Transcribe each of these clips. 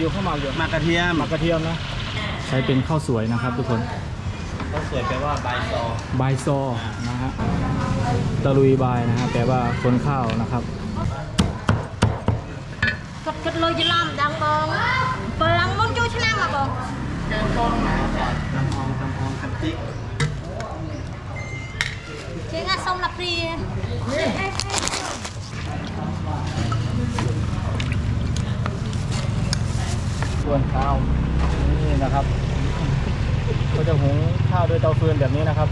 อยู่ข้าวหมากอยู่หมากกระเทียมหมากกระเทียมนะ ใช้เป็นข้าวสวยนะครับทุกคนข้าวสวยแปลว่าใบซอใบายซอนะฮะตะลุยใบนะฮะแปลว่าคนข้าวนะครับกัดกดเลยจะล้อมดังบองเปลังมุนจูชนะมาบองแกงต้มตำฮองตำฮองตำติ๊กเจ๊งาส้มละปรี ส่วนข้าวนี่นะครับก็จะหุงข้าวด้วยเตาฟืนแบบนี้นะครับ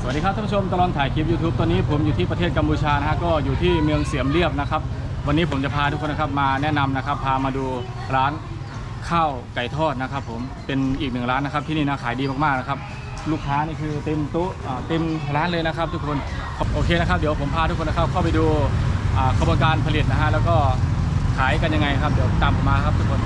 สวัสดีครับท่านผู้ชมตลอดถ่ายคลิป YouTube ตอนนี้ผมอยู่ที่ประเทศกัมพูชานะฮะก็อยู่ที่เมืองเสียมเรียบนะครับ วันนี้ผมจะพาทุกคนนะครับมาแนะนำนะครับ พามาดูร้าน ข้าวไก่ทอดนะครับผมเป็นอีกหนึ่งร้านนะครับที่นี่นะขายดีมากๆนะครับลูกค้านี่คือเต็มโต๊ะเต็มร้านเลยนะครับ ทุกคนโอเคนะครับ เดี๋ยวผมพาทุกคนนะครับเข้าไปดูอ่ากระบวนการผลิตนะฮะแล้วก็ขายกันยังไงครับเดี๋ยวตามผมมาครับทุกคน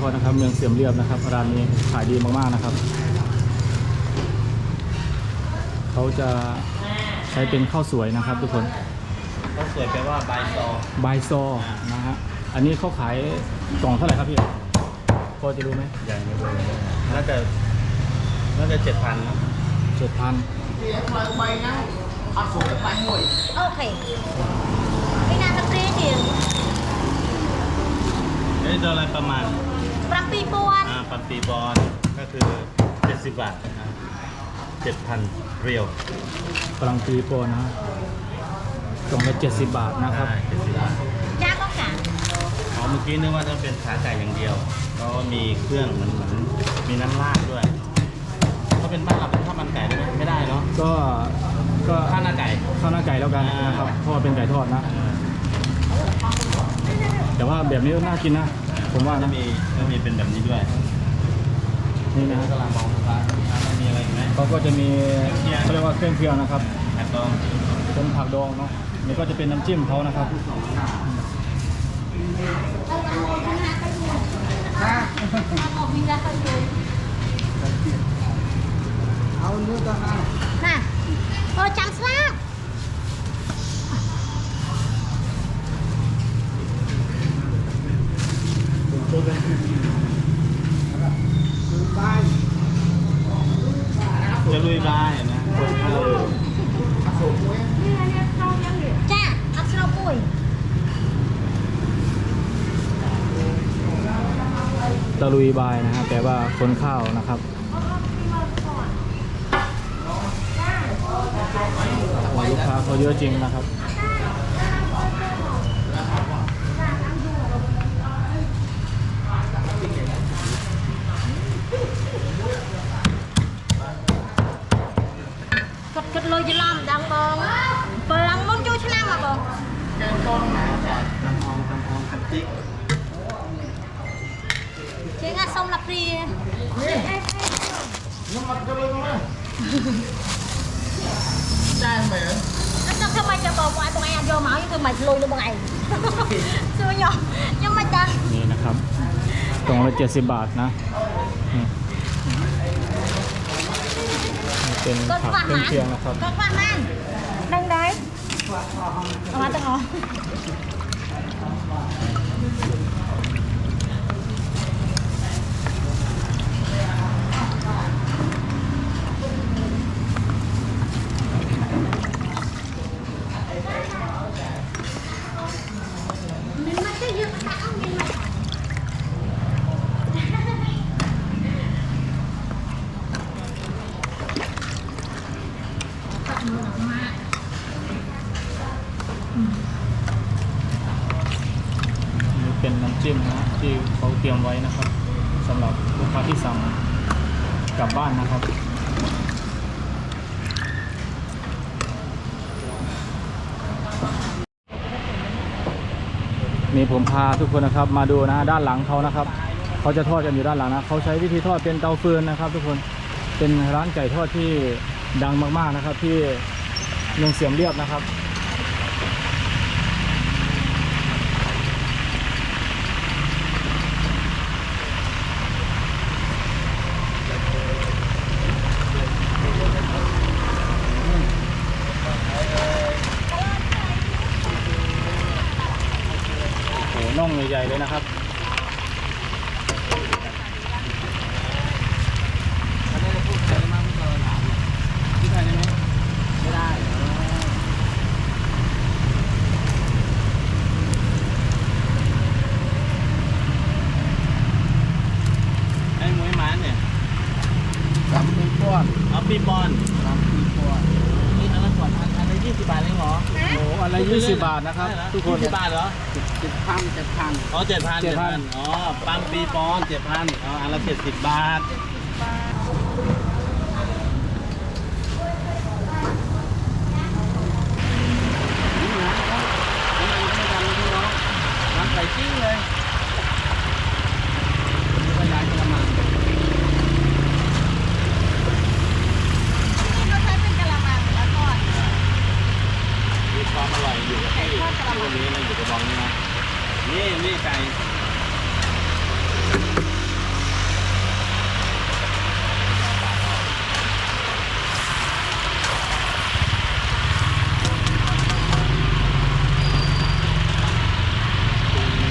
ทอดนะครับ เมืองเสียมเรียบนะครับร้านนี้ขายดีมากๆนะครับ เขาจะใช้เป็นข้าวสวยนะครับ ทุกคนข้าวสวยแปลว่าใบซอใบายซอนะฮะอันนี้เขาขายกล่องเท่าไหร่ครับพี่พอจะรู้ไหมใหญ่ไม่รู้น่าจะน่าจะเจ็ดพันนะเจ็ดพันโอเคไม่นานสัเครู่เดียวเฮ้ยจะอะไรประมาณ ปรังปีบวนอ่าปันปีบอลก็คือ 70 บาทนะครับ7,000 เรียวปรังปีบอลนะฮะกล่องละ70 บาทนะครับ ได้70บาทจ้าก็กะอ๋อเมื่อกี้นึกว่าจะเป็นขาไก่อย่างเดียวก็มีเครื่องเหมือนเหมือนมีน้ำราดด้วยถ้าเป็นบ้านเราเป็นข้าวมันไก่ได้ไหมไม่ได้เนาะก็ก็ข้าวหน้าไก่ข้าวหน้าไก่แล้วกันนะครับเพรเป็นไก่ทอดนะแต่ว่าแบบนี้ก็น่ากินนะ ผมว่าจะนมีจะมีเป็นแบบนี้ด้วยนี่นะกำลังมองลูกค้าลูมันมีอะไรอีกไหมเขาก็จะมีเขาเรียกว่าเครื่องเคียงนะครับผักดองเป็นผักดองเนาะนี่ก็จะเป็นน้ำจิ้มเขานะครับเอาเนื้อตะนาน่ะโอ้จังสลา จะลุยบายเห็นไหมคนเข้า ចាអត់ស្រូបពួយ ตะลุยบายนะฮะแปลว่าคนข้าวนะครับโอ้ลูกค้าเขาเยอะจริงนะครับ លុយច្រឡំដល់បងពេលឡើងមុនចូលឆ្នាំមកបង น้ำหอมน้ำหอมกะติ๊ก ជាងអាសុំឡាព្រាខ្ញុំមកធ្វើម៉េចទៅបងបងឯងបងឯងអត់យកមកយើងធ្វើម៉េចលុយលើបងឯង សួរខ្ញុំខ្ញុំមិនដឹង นี่นะครับกล่องละ70 บาทนะ เป็นผักเป็นเคียงนะครับก็ว่านั่นนั่งได้เอามาจะหอ บบ้านนะครับนี่ผมพาทุกคนนะครับมาดูนะด้านหลังเขานะครับเขาจะทอดกันอยู่ด้านหลังนะเขาใช้วิธีทอดเป็นเตาฟืนนะครับ ทุกคนเป็นร้านไก่ทอดที่ดังมากๆนะครับ ที่เมืองเสียมเรียบนะครับ โอ้โหน่องใหญ่ๆเลยนะครับ อันนี้จะพูดอะไรมากไม่เกินถามพี่ได้ไหมไม่ได้ไอ้ หมวยหมันเนี่ยสามปีก้อนเอาปีบอลสามปีก้อนนี่อันละก่อนอันนละยี่สิบบาทเองเหรอ โอ้โหอันละยี่สิบบาทนะครับ ทุกคน ยี่สิบบาทเหรอ เจ็ดพันเจ็ดพันอ๋อเจ็ดพัน7,000เจ็ดพันอ๋อปังปีปอนเจ็ดพันอ๋ออันละเจ็ดสิบบาทนี่นะน้ำมันก็ไม่ดังนะพี่น้องน้ำใสจริงเลยนี่ก็ย้ายกระมัง นี่ก็ใช้เป็นกะละมังแล้วก็ มีความอร่อยอยู่กับที่ที่วันนี้นะอยู่กระบองนี้นะ นี่ไก่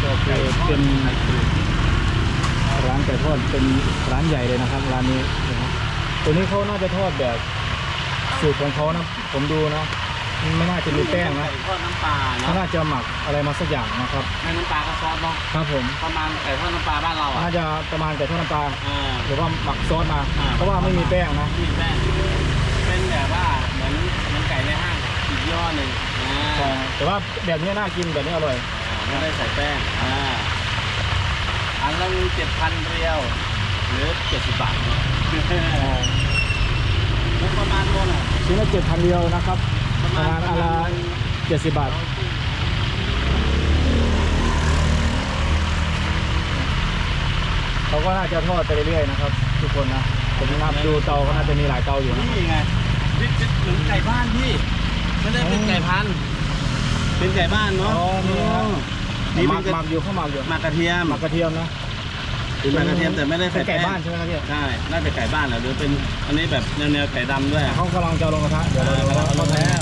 ก็คือเป็นร้านไก่ทอดเป็นร้านใหญ่เลยนะครับ ร้านนี้นะตัวนี้เขาน่าจะทอดแบบสูตรของเขานะ ผมดูนะ ไม่น่าจะมีแป้งนะไก่ทอดน้ำปลาเขาเนาะน่าจะหมักอะไรมาสักอย่างนะครับ ให้น้ำปลากับซอสเนาะครับผม ประมาณไก่ทอดน้ำปลาบ้านเราอะน่าจะประมาณไก่ทอดน้ำปลาอ่า หรือว่าหมักซอสมา อ่า เพราะว่าไม่มีแป้งนะ มีแป้งเป็นแบบว่าเหมือนเหมือนไก่ในห้างอีกยี่ห้อหนึ่งอ่าใช่แต่ว่าแบบนี้น่ากินแบบนี้อร่อย ไม่ได้ใส่แป้งอ่าอันละเจ็ดพันเรียว หรือเจ็ดสิบบาทเนาะแล้วประมาณโลน่ะชิ้นละเจ็ดพันเดียวนะครับ ประมาณอันละเจ็ดสิบบาท เขาก็น่าจะทอดไปเรื่อยๆนะครับ ทุกคนนะ ผมนับดูเตาก็น่าจะมีหลายเตาอยู่นะนี่ไงนี่เป็นเหมือนไก่บ้านพี่ไม่ได้เป็นไก่พันธุ์เป็นไก่บ้านเนาะอ๋อนี่นะนี่หเป็มันกกระหมักอยู่ข้าวหมักอยู่หมักกระเทียมหมักกระเทียมนะเป็นหมักกระเทียมแต่ไม่ได้เป็ใส่นไก่แป้งบ้านใช่ไหมครับพี่ใช่น่าจะไก่บ้านเหรอหรือเป็นอันนี้แบบแนวๆไก่ดำด้วยอะเขากำลังจะเอาลงกระทะเดี๋ยวเราอ่าเราเอาล เรา งแล้ว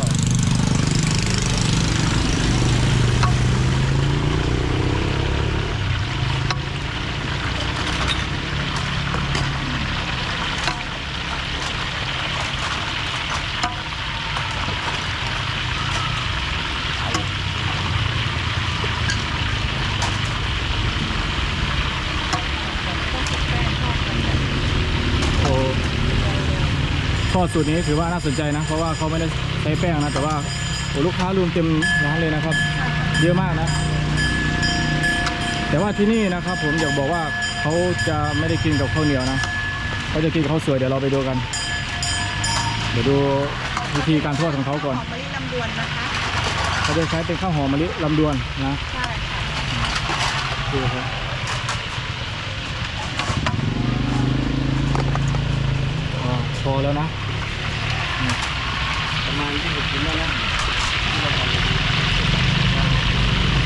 โอ้ทอด สูตรนี้ถือว่าน่าสนใจนะ เพราะว่าเขาไม่ได้ใช้แป้งนะ แต่ว่าโอ้ลูกค้ารวมเต็มร้านเลยนะครับ เยอะมากนะ แต่ว่าที่นี่นะครับ ผมอยากบอกว่าเขาจะไม่ได้กินกับข้าวเหนียวนะเขาจะกินกับข้าวสวยเดี๋ยวเราไปดูกัน เดี๋ยวดูวิธีการทอดของเขาก่อนหอมมะลิลำดวนนะคะเขาจะใช้เป็นข้าวหอมมะลิลำดวนนะใช่ค่ะดูครับอ่าพอแล้วนะ ประมาณที่ผม กินแล้วนะ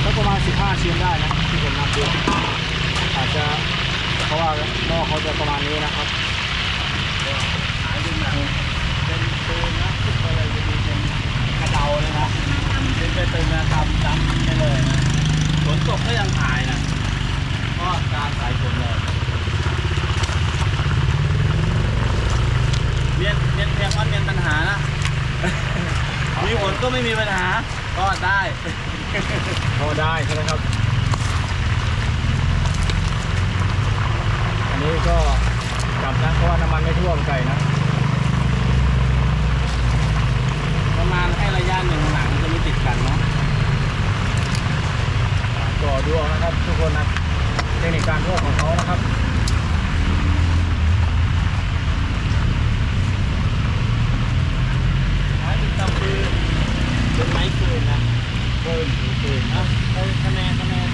ก็ประมาณ 15 ชิ้นได้นะที่ผมนับดูอาจจะเพราะว่าหม้อเขาจะประมาณนี้นะครับขายเป็นแบบเป็นปืนนะขึ้นไปเลยจะมีเป็นกระเดาเลยนะเป็นไปเติมนะทำจำไปเลยนะฝนตกก็ยังขายนะก็ตามสายฝนเลยเมียนเมียนเพียงว่าเมียนปัญหานะ มีฝนก็ไม่มีปัญหาก็ได้ พอได้ใช่ไหมครับ อันนี้ก็กลับนะเพราะว่าน้ำมันไม่ท่วมไก่นะ ประมาณให้ระยะหนึ่งหนังจะไม่ติดกันเนาะก็ดูเอานะครับทุกคนนะเทคนิคการทอดของเขานะครับ คืนเป็นไม้คืนนะคืนคืนอะเอาคะแนนคะแนน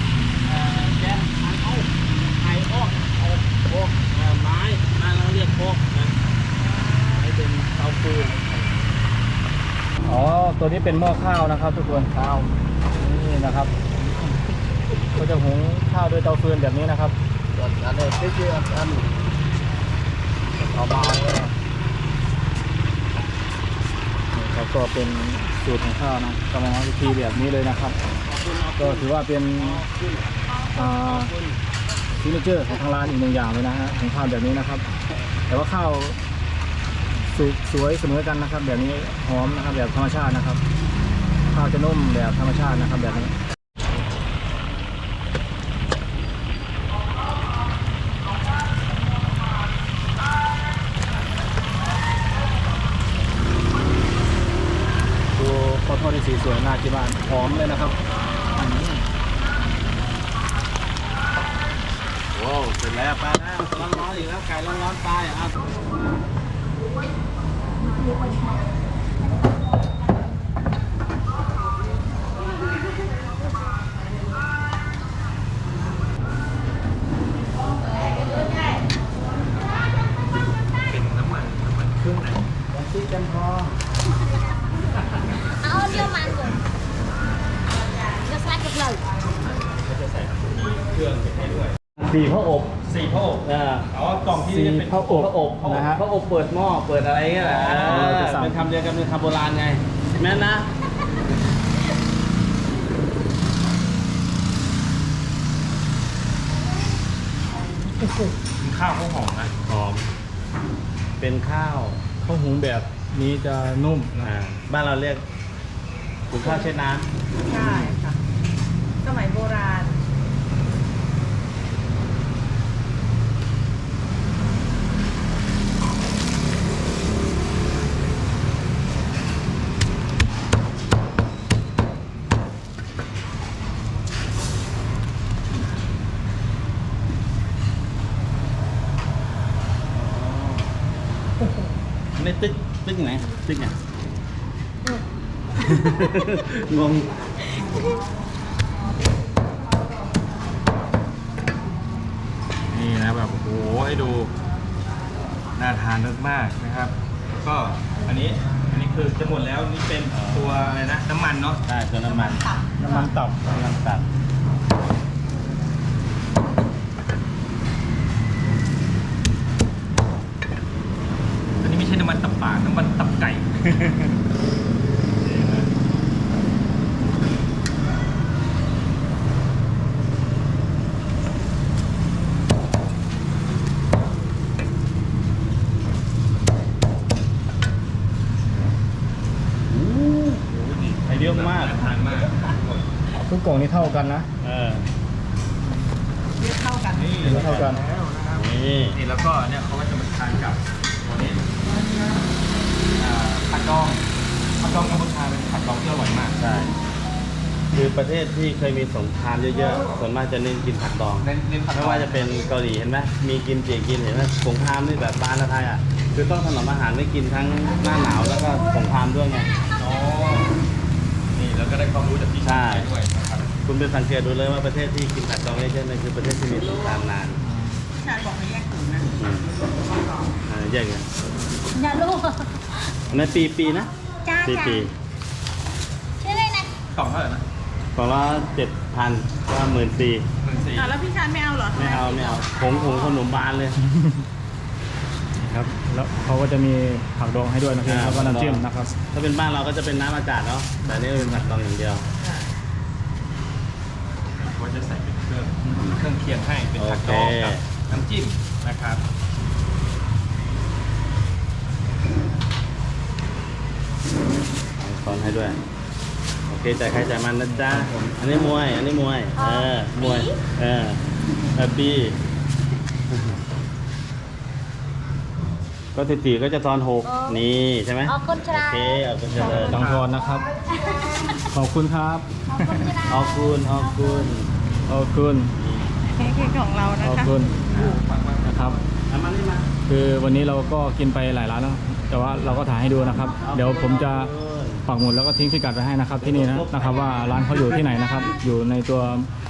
เอ่อแจ้งทางเอาไอ้อ้อเอาโอ้เอ่อไม้ไม้เราเรียกโคกนะไม้เป็นเตาปูนอ๋อ ตัวนี้เป็นหม้อข้าวนะครับ ทุกคนข้าวนี่นะครับก็จะหุงข้าวด้วยเตาฟืนแบบนี้นะครับอันนี้ที่อันอันเอามาเลย แล้วก็เป็นสูตรของข้าวนะกำลังวิธีแบบนี้เลยนะครับ ก็ถือว่าเป็นซิกเนเจอร์ของทางร้านอีกหนึ่งอย่างเลยนะฮะของข้าวแบบนี้นะครับ แต่ว่าข้าวสุกสวยเสมอกันนะครับ แบบนี้หอมนะครับแบบธรรมชาตินะครับ ข้าวจะนุ่มแบบธรรมชาตินะครับแบบนี้ ดูข้าวทอดที่สีส วยน่ากินมากหอมเลยนะครับโว้าวเสร็จแล้วปลาแล้วร้อนๆอนอีกแล้วไก่ร้อนๆตายอะครับเป็นน้ำมันน้ำมันเครื่องไหนซีจันทอง นจะใสลัดกับเราสี่พระอบสี่พระอบอ่าอ๋อกล่องที่สี่เป็นพระอบพระอบนะฮะ พระอบเปิดหม้อเปิดอะไรเงี้ยแหละอ๋อเราจะสั่ง เป็นคำเดียวกันเป็นคำโบราณไงแม่นนะข้าวเขาหอมนะหอมเป็นข้าวข้าวหุงแบบนี้จะนุ่มนะอ่าบ้านเราเรียก ถุงข้าวเช็ดน้ใช่ค่ะ สมัยโบราณำไม่ตึ๊กตึ๊กไหนตึ๊กไหน งงนี่นะแบบโอ้โหให้ดูน่าทานมากๆนะครับแล้วก็อันนี้อันนี้คือจะหมดแล้วนี่เป็นตัวอะไรนะน้ำมันเนาะใช่ตัวน้ำมันน้ำมันตับน้ำมันตัดอันนี้ไม่ใช่น้ำมันตับป่าน้ำมันตับไก่ ไอเยอะมาก ทานมากทุกกล่อง นี้เท่ากันนะเออเรียกเข้ากันนี่เท่ากัน นี่นี่แล้วก็เนี่ยเขาก็จะมาทานกับตัวนี้อ่าผัดดองผัดดองกัมพูชาเป็นผัดดองที่อร่อยมากใช่คือประเทศที่เคยมีสงครามเยอะๆ ส่วนมากจะเน้นกินผักดอง เน้นเน้นผัดดไม่องว่าจะเป็นเกาหลีเห็นไหมมีกินเจียกินเห็นไหมสงครามนี่แบบบ้านเราไทยอะ คือต้องถนอมอาหารไม่กินทั้งหน้าหนาวแล้วก็สงครามด้วยไง อ๋อนี่แล้วก็ได้ความรู้จากพี่ใช่ชายด้วยนะ ครับคุณไปสังเกตดูเลยว่าประเทศที่กินผักดองเยอะๆนั่นคือประเทศที่มีสงครามนานพี่ชายบอกให้แยกถุงนะอืมอ่าแยกกันอย่าลูกอันนั้นปีปีนะจ้าปีจ้าปีชื่ออะไรนะกล่องเท่าไหร่นะของละเจ็ดพันก็หมื่นสี่หมื่นสี่อะแล้วพี่ชายไม่เอาเหรอไม่เอาไม่เอาผงผงขนมบานเลย ครับ แล้วเขาก็จะมีผักดองให้ด้วยนะครับอ่า แล้วก็น้ำจิ้มนะครับ ถ้าเป็นบ้านเราก็จะเป็นน้ำอากาศเนาะแต่อันนี่เป็นผักดองอย่างเดียว ก็จะใส่เป็นเครื่องเครื่องเคียงให้เป็นผักดองโอเคกับน้ำจิ้มนะครับซ้อนให้ด้วย โอเคจ่ายใครจ่ายมันนะจ๊ะ อันนี้มวย อันนี้มวย เออ มวย เออแฮปปี้ ก็สิบสี่ก็จะตอนหกนี่ใช่ไหมขอบคุณคโอรับเคเอาไปเจริญตังทอนนะครับ ขอบคุณครับ ออกคุณออกคุณขอบคุณเค้กของเรานะขอบคะ คุณนะครับ เอามานี่มาคือวันนี้เราก็กินไปหลายร้านแล้วแต่ว่าเราก็ถ่ายให้ดูนะครับ เดี๋ยวผมจะปักหมุดแล้วก็ทิ้งพิกัดไว้ให้นะครับที่นี่นะนะครับ ว่าร้านเขาอยู่ที่ไหนนะครับ อยู่ในตัว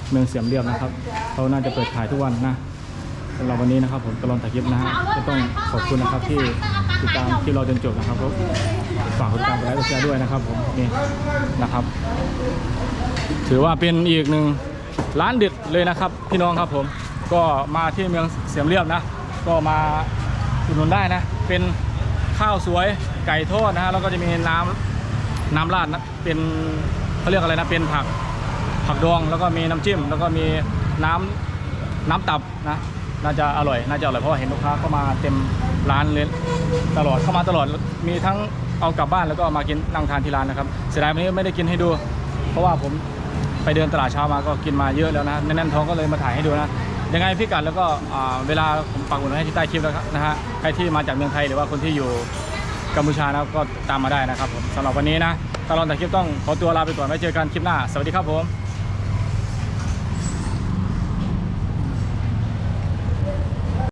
เมืองเสียมเรียบนะครับเขาน่าจะเปิดขายทุกวันนะ สำหรับวันนี้นะครับผมตลอดถ่ายคลิปนะฮะก็ต้องขอบคุณนะครับที่ติดตามคลิปเราจนจบนะครับแล้วฝากกดติดตามกดไลค์กดแชร์ด้วยนะครับผมนี่นะครับ ถือว่าเป็นอีกหนึ่งร้านเด็ดเลยนะครับพี่น้องครับผมก็มาที่เมืองเสียมเรียบนะ ก็มาอุดหนุนได้นะ เป็นข้าวสวยไก่ทอดนะฮะแล้วก็จะมีน้ำน้ำราดนะเป็นเขาเรียกอะไรนะเป็นผักผักดองแล้วก็มีน้ำจิ้ม แล้วก็มีน้ำน้ำตับนะ น่าจะอร่อย น่าจะอร่อยเพราะว่าเห็นลูกค้าเข้ามาเต็มร้านเลยตลอดเข้ามาตลอดมีทั้งเอากลับบ้านแล้วก็มากินนั่งทานที่ร้านนะครับเสียดายวันนี้ไม่ได้กินให้ดู เพราะว่าผมไปเดินตลาดเช้ามาก็กินมาเยอะแล้วนะแน่นท้องก็เลยมาถ่ายให้ดูนะยังไงพี่กัดแล้วก็เวลาผมปักหมุดให้ที่ใต้คลิปแล้วครับนะฮะใครที่มาจากเมืองไทยหรือว่าคนที่อยู่กัมพูชานะก็ตามมาได้นะครับผมสำหรับวันนี้นะตลอดแต่คลิปต้องขอตัวลาไปก่อนไว้เจอกันคลิปหน้า สวัสดีครับผม